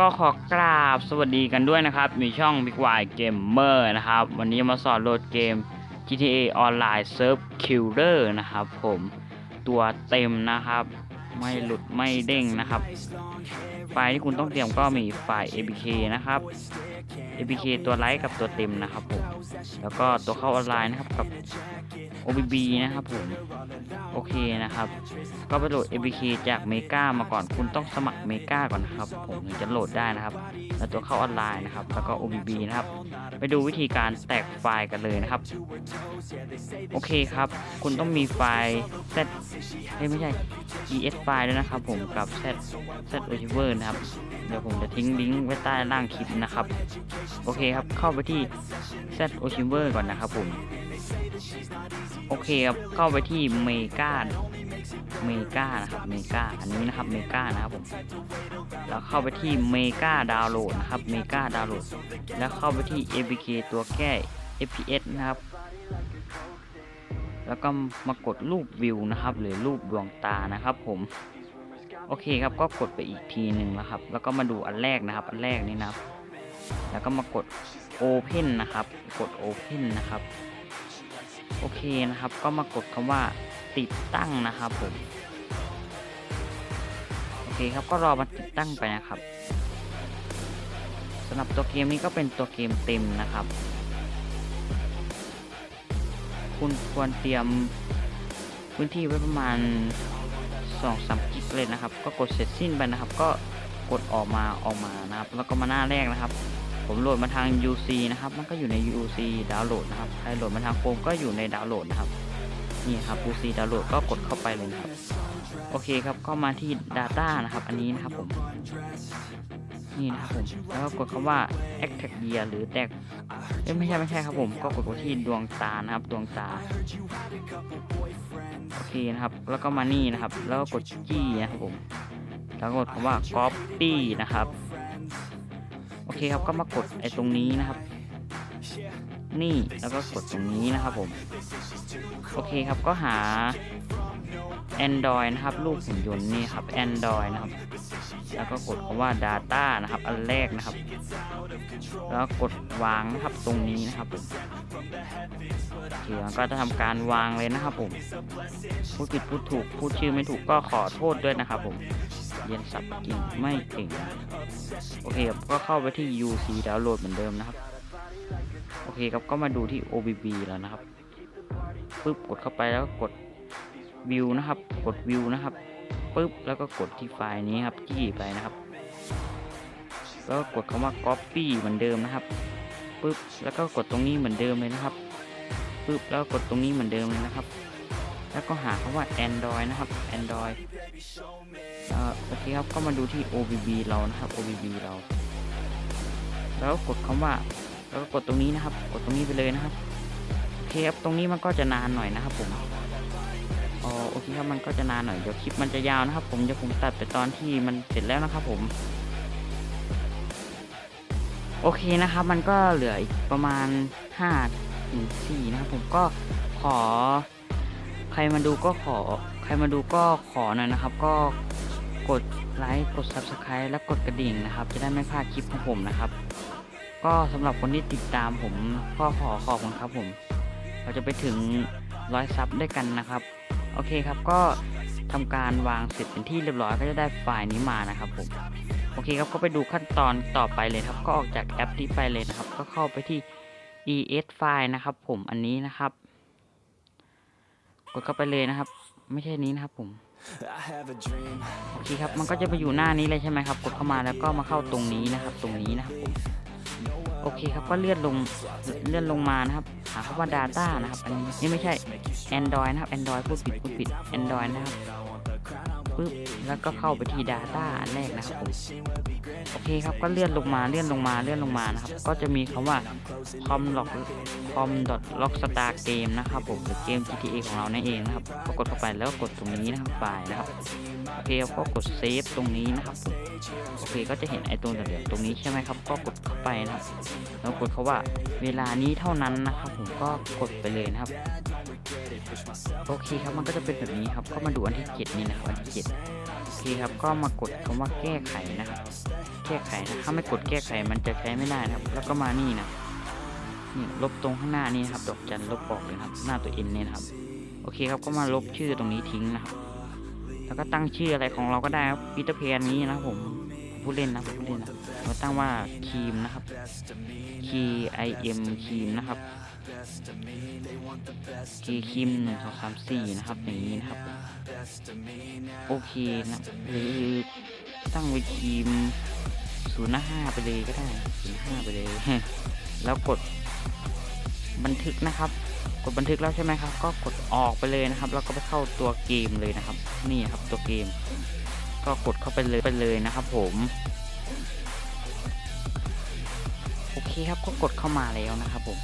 ก็ขอกราบสวัสดีกันด้วยนะครับ มีช่อง Big Y Gamer นะครับ วันนี้มาสอนโหลดเกม GTA Online Surf Killer นะครับผมตัวเต็มนะครับ ไม่หลุดไม่เด้งนะครับ ไฟล์ที่คุณต้องเตรียมก็มีไฟล์ APK นะครับ APK ตัวไลท์กับตัวเต็มนะครับผม แล้วก็ตัวเข้าออนไลน์นะครับกับ OBB นะครับผม โอเคนะครับ ก็ไปโหลด APK จากเมกามาก่อน คุณต้องสมัครเมกาก่อนนะครับ ผมถึงจะโหลดได้นะครับ แล้วตัวเข้าออนไลน์นะครับ แล้วก็ OBB นะครับ ไปดูวิธีการแตกไฟล์กันเลยนะครับ โอเคครับ คุณต้องมีไฟล์ Z เอ้ยไม่ใช่ ES ไฟล์ด้วยนะครับผมกับ Z Z Archiver นะครับ เดี๋ยวผมจะทิ้งลิงก์ไว้ใต้ล่างคลิปนะครับ โอเคครับ เข้าไปที่ Z Archiver ก่อนนะครับผม โอเคครับ เข้าไปที่เมกาเมกานะครับเมกาอันนี้นะครับเมกานะครับผมแล้วเข้าไปที่เมกาดาวน์โหลดนะครับเมกาดาวน์โหลด แล้วเข้าไปที่ APK ตัวแก้ FPS นะครับ แล้วก็มากดรูปวิวนะครับ หรือรูปดวงตานะครับ ผมโอเคครับก็กดไปอีกทีหนึ่งนะครับ แล้วก็มาดูอันแรกนะครับ อันแรกนี่นะครับ แล้วก็มากด Open นะครับ กด Open นะครับโอเคนะครับ ก็มากดคำว่าติดตั้งนะครับผมโอเคครับก็รอมาติดตั้งไปนะครับสำหรับตัวเกมนี้ก็เป็นตัวเกมเต็มนะครับ คุณควรเตรียมพื้นที่ไว้ประมาณ2-3กิกเลยนะครับ ก็กดเสร็จสิ้นไปนะครับ ก็กดออกมาออกมานะครับ แล้วก็มาหน้าแรกนะครับ ผมโหลดมาทาง UC นะครับ มันก็อยู่ใน UC ดาวน์โหลดนะครับใครโหลดมาทางโฟมก็อยู่ในดาวน์โหลดนะครับนี่ครับ UC ดาวน์โหลดก็กดเข้าไปเลยครับโอเคครับก็มาที่ Data นะครับ อันนี้นะครับผมนี่นะครับผมแล้วก็กดคำว่า Attack Gear หรือแตก เอ้ยไม่ใช่ไม่ใช่ครับผมก็กดไปที่ดวงตานะครับ ดวงตาโอเคนะครับ แล้วก็มานี่นะครับ แล้วก็กดจี้นะครับผมแล้วกดคำว่า Copy นะครับ โอเคครับก็มากดไอ้ตรงนี้นะครับ นี่แล้วก็กดตรงนี้นะครับผม โอเคครับก็หา Android นะครับรูปหุ่นยนต์นี่ครับ Android นะครับแล้วก็กดคำว่า Data นะครับอันแรกนะครับ แล้วกดวางนะครับตรงนี้นะครับผมโอเคมันก็จะทำการวางเลยนะครับผมพูดผิดพูดถูกพูดชื่อไม่ถูกก็ขอโทษด้วยนะครับผมเรียนสับกิ่งไม่เก่งโอเคครับก็เข้าไปที่ UC ดาวน์โหลดเหมือนเดิมนะครับ โอเคครับก็มาดูที่ OBB แล้วนะครับปึ๊บกดเข้าไปแล้วก็กด วิวนะครับ กดวิวนะครับปึ๊บแล้วก็กดที่ไฟล์นี้ครับจี้ไปนะครับ แล้วก็กดคำว่า copy เหมือนเดิมนะครับปึ๊บแล้วก็กดตรงนี้เหมือนเดิมเลยนะครับปึ๊บแล้วกดตรงนี้เหมือนเดิมเลยนะครับ แล้วก็หาคำว่า Android นะครับ Android เอ่อโอเคครับก็มาดูที่ OBB เรานะครับ OBB เรา แล้วกดคำว่าแล้วก็กดตรงนี้นะครับ กดตรงนี้ไปเลยนะครับโอเคครับตรงนี้มันก็จะนานหน่อยนะครับผม เคครับมันก็จะนานหน่อยเดี๋ยวคลิปมันจะยาวนะครับ ผมเดี๋ยวผมตัดไปตอนที่มันเสร็จแล้วนะครับ ผมโอเคนะครับ มันก็เหลืออีกประมาณ5ถึง4นะครับ ผมก็ขอ ใครมาดูก็ขอ ใครมาดูก็ขอหน่อยนะครับ ก็กดไลค์กด Subscribe และกดกระดิ่งนะครับ จะได้ไม่พลาดคลิปของผมนะครับ ก็สำหรับคนที่ติดตามผมก็ขอขอบคุณครับผม เราจะไปถึงร้อยซับด้วยกันนะครับ โอเคครับก็ทำการวางเสร็จเป็นที่เรียบร้อยก็จะได้ไฟล์นี้มานะครับผมโอเคครับก็ไปดูขั้นตอนต่อไปเลยครับ ก็ออกจากแอปนี้ไปเลยนะครับ ก็เข้าไปที่ es ไฟล์นะครับ ผมอันนี้นะครับ กดเข้าไปเลยนะครับ ไม่ใช่นี้นะครับผมโอเคครับมันก็จะไปอยู่หน้านี้เลยใช่ไหมครับ กดเข้ามาแล้วก็มาเข้าตรงนี้นะครับ ตรงนี้นะครับผม โอเคครับก็เลื่อนลงเลื่อนลงมานะครับ หาคำว่า Data นะครับ อันนี้นี่ไม่ใช่ Android นะครับ Android พูดผิดพูดผิด Android นะครับ ปึ๊บแล้วก็เข้าไปที่ Data อันแรกนะครับผมโอเคครับก็เลื่อนลงมาเลื่อนลงมาเลื่อนลงมานะครับ ก็จะมีคำว่า com log com log star game นะครับผมหรือเกม GTA ของเรานั่นเองนะครับก็กดเข้าไปแล้วก็กดตรงนี้นะครับไฟล์นะครับโอเคครับก็กดเซฟตรงนี้นะครับผมโอเคก็จะเห็นไอตัวเหลืองๆตรงนี้ใช่ไหมครับ ก็กดเข้าไปนะครับแล้วกดเขาว่าเวลานี้เท่านั้นนะครับผมก็กดไปเลยนะครับ โอเคครับมันก็จะเป็นแบบนี้ครับก็มาดูอันที่เจ็ดนี่นะครับอันที่เจ็ดโอเคครับก็มากดคำว่าแก้ไขนะครับ แก้ไขนะถ้าไม่กดแก้ไขมันจะใช้ไม่ได้นะครับ แล้วก็มานี่นะนี่ลบตรงข้างหน้านี่ครับดอกจันลบออกเลยครับ หน้าตัวเอ็นเนี่ยครับ โอเคครับก็มาลบชื่อตรงนี้ทิ้งนะครับ แล้วก็ตั้งชื่ออะไรของเราก็ได้ครับปีเตอร์แพนนี้นะครับผม ผู้เล่นนะผมผู้เล่นนะเราตั้งว่าครีมนะครับ K I M ครีมนะครับ K ครีมหนึ่งสองสามสี่นะครับอย่างนี้นะครับโอเคนะหรือตั้งไว้ครีมศูนย์ห้าไปเลยก็ได้ศูนย์ห้าไปเลย แล้วกดบันทึกนะครับ กดบันทึกแล้วใช่ไหมครับ ก็กดออกไปเลยนะครับ แล้วก็ไปเข้าตัวเกมเลยนะครับ นี่ครับตัวเกม ก็กดเข้าไปเลยไปเลยนะครับผมโอเคครับก็กดเข้ามาแล้วนะครับผม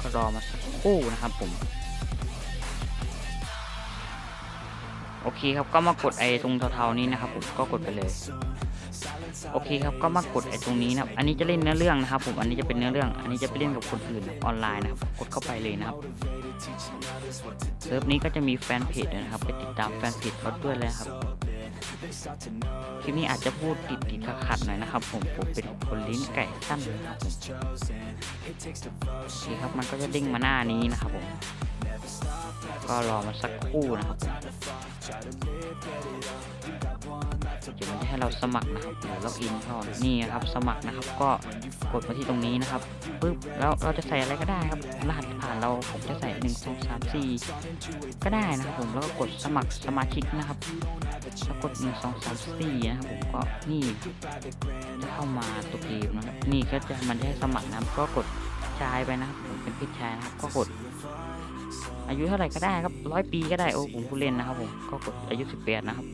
ก็รอมาสักครู่นะครับผมโอเคครับก็มากดไอ้ตรงเทาๆนี้นะครับผมก็กดไปเลยโอเคครับก็มากดไอ้ตรงนี้นะครับอันนี้จะเล่นเนื้อเรื่องนะครับ ผมอันนี้จะเป็นเนื้อเรื่อง อันนี้จะไปเล่นกับคนอื่นออนไลน์นะครับกดเข้าไปเลยนะครับเซิร์ฟนี้ก็จะมีแฟนเพจนะครับไปติดตามแฟนเพจเขาด้วยเลยครับ คลิปนี้อาจจะพูดติดติดๆขัดๆหน่อยนะครับ ผมผมเป็นคนลิ้นไก่สั้นนะครับผมโอเครับมันก็จะเด้งมาหน้านี้นะครับผมก็รอมาสักคู่นะครับเดี๋ยวมันจะให้เราสมัครนะครับหรือล็อกอินเข้านี่นะครับสมัครนะครับ ก็กดมาที่ตรงนี้นะครับปึ๊บแล้วเราจะใส่อะไรก็ได้ครับรหัสผ่านเราผมจะใส่หนึ่งสองสามสี่ก็ได้นะครับผมแล้วก็กดสมัครสมาชิกนะครับ ถ้ากดหนึ่งสองสามสี่นะครับผมก็นี่จะเข้ามาตัวเกมนะครับนี่ก็จะมันจะสมัครนะครับก็กดชายไปนะครับผมเป็นพี่ชายนะครับก็กด อายุเท่าไหร่ก็ได้ครับร้อยปีก็ได้โอ้ผมผู้เล่นนะครับผมก็กดอายุสิบแปดนะครับ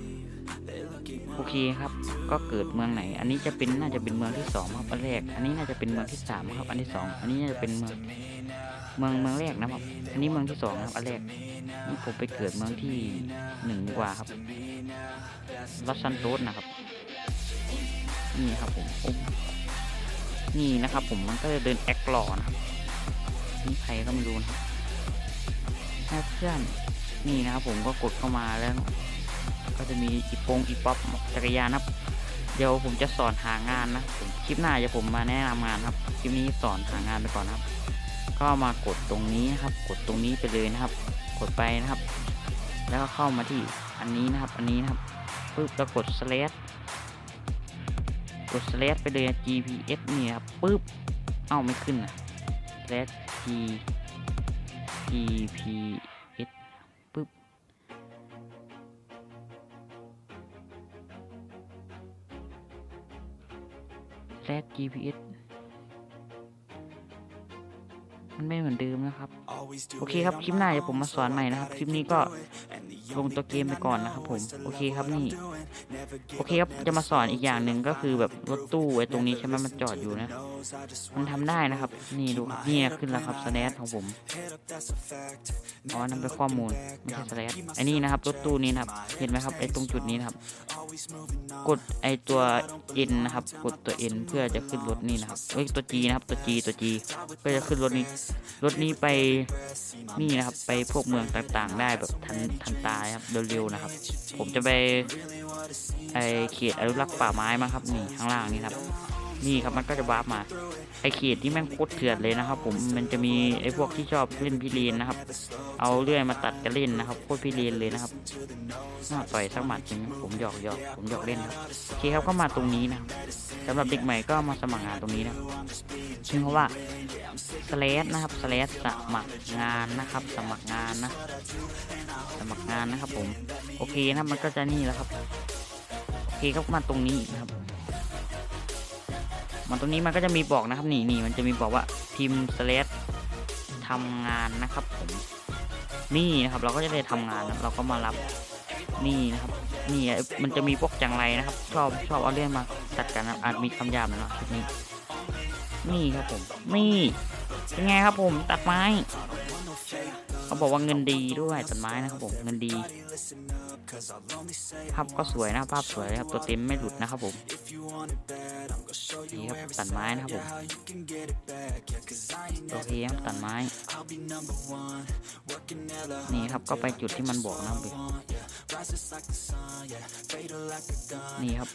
โอเคครับ ก็เกิดเมืองไหน อันนี้จะเป็นน่าจะเป็นเมืองที่สองครับอันแรก อันนี้น่าจะเป็นเมืองที่สามครับ อันที่สองอันนี้น่าจะเป็นเมืองเมืองเมืองแรกนะครับ อันนี้เมืองที่สองครับ อันแรกนี่ผมไปเกิดเมืองที่หนึ่งดีกว่าครับลอสซันโตสนะครับ นี่ครับผมนี่นะครับผมมันก็จะเดินแอคหล่อนะครับนี่ใครก็ไม่รู้นะครับเพื่อนนี่นะครับผมก็กดเข้ามาแล้ว ก็จะมีอีปงอีป๊อปจักรยานนะครับ เดี๋ยวผมจะสอนหางานนะผมคลิปหน้าจะผมมาแนะนำงานครับ คลิปนี้สอนหางานไปก่อนครับ ก็มากดตรงนี้นะครับ กดตรงนี้ไปเลยนะครับ กดไปนะครับ แล้วก็เข้ามาที่อันนี้นะครับ อันนี้นะครับปึ๊บแล้วกด slash กด slash ไปเลย GPS นี่ครับปึ๊บเอ้าไม่ขึ้นนะ slash g GPS slash GPS มันไม่เหมือนเดิมนะครับ โอเคครับคลิปหน้าเดี๋ยวผมมาสอนใหม่นะครับ คลิปนี้ก็ลงตัวเกมไปก่อนนะครับผม โอเคครับนี่ โอเคครับจะมาสอนอีกอย่างหนึ่งก็คือแบบรถตู้ไอ้ตรงนี้ใช่ไหมมันจอดอยู่นะ มันทำได้นะครับ นี่ดูครับเนี่ยขึ้นแล้วครับสแนของผมอ๋อนั่นเป็นข้อมูลไม่ใช่สแลชไอ้นี่นะครับรถตู้นี้นะครับ เห็นไหมครับไอ้ตรงจุดนี้นะครับ กดไอ้ตัว N นะครับ กดตัว N เพื่อจะขึ้นรถนี่นะครับเอ้ยตัว G นะครับตัว G ตัว G เพื่อจะขึ้นรถนี้รถนี้ไปนี่นะครับ ไปพวกเมืองต่างๆ ได้แบบทันทันตาครับเร็วๆนะครับ ผมจะไปไอเขตอนุรักษ์ป่าไม้มาครับนี่ข้างล่างนี่ครับ นี่ครับมันก็จะวาร์ปมา ไอเขตที่แม่งโคตรเถื่อนเลยนะครับ ผมมันจะมีไอพวกที่ชอบเล่นพิเรนนะครับ เอาเลื่อยมาตัดกันเล่นนะครับโคตรพิเรนเลยนะครับน่าต่อยสักหมัดจริงผมหยอกหยอกผมหยอกเล่นครับโอเคครับก็มาตรงนี้นะครับสำหรับเด็กใหม่ก็มาสมัครงานตรงนี้นะชื่อเขาว่าสเลสนะครับสเลสสมัครงานนะครับ สมัครงานนะ สมัครงานนะครับผม โอเคนะมันก็จะนี่แล้วครับ โอเคครับมาตรงนี้นะครับ มันตรงนี้มันก็จะมีบอกนะครับนี่นี่มันจะมีบอกว่าพิมพ์สเลสทำงานนะครับผมนี่นะครับเราก็จะได้ทำงานเราก็มารับนี่นะครับนี่มันจะมีพวกจังไรนะครับ ชอบชอบเอาเรื่องมาตัดกันนะอาจมีคำหยาบน่อยนะนี้นี่ครับผมนี่เป็นไงครับผมตัดไม้ เขาบอกว่าเงินดีด้วยตัดไม้นะครับผมเงินดีภาพก็สวยนะภาพสวยครับตัวเต็มไม่หลุดนะครับผม นี่ครับตัดไม้นะครับผมโอเคครับตัดไม้ นี่ครับก็ไปจุดที่มันบอกนะครับ นี่ครับ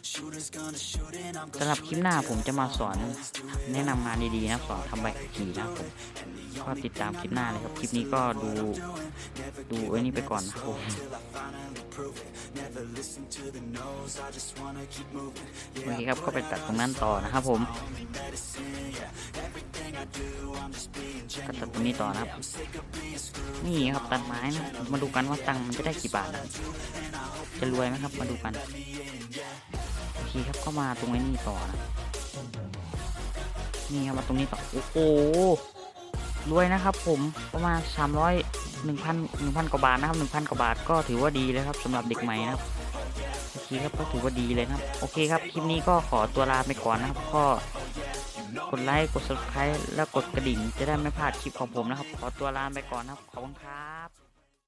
สำหรับคลิปหน้าผมจะมาสอนแนะนำงานดีๆนะสอนทำใบขับขี่นะครับผมก็ติดตามคลิปหน้าเลยครับ คลิปนี้ก็ดูดูไว้นี่ไปก่อนนะครับผม โอเคครับก็ไปตัดตรงนั้นต่อนะครับผมก็ตัดตรงนี้ต่อนะครับ นี่ครับตัดไม้นะ มาดูกันว่าตังค์มันจะได้กี่บาทนะครับจะรวยไหมครับ มาดูกัน โอเคครับก็มาตรงนี้ต่อนะนี่ครับมาตรงนี้ต่อ โอ้โห รวยนะครับผมประมาณ300 1,000 1,000กว่าบาทนะครับ1,000กว่าบาทก็ถือว่าดีเลยครับสำหรับเด็กใหม่นะครับโอเคครับก็ถือว่าดีเลยนะครับ โอเคครับ คลิปนี้ก็ขอตัวลาไปก่อนนะครับก็กดไลค์ กด subscribe แล้วกดกระดิ่ง จะได้ไม่พลาดคลิปของผมนะครับ ขอตัวลาไปก่อนนะครับ ขอบคุณครับ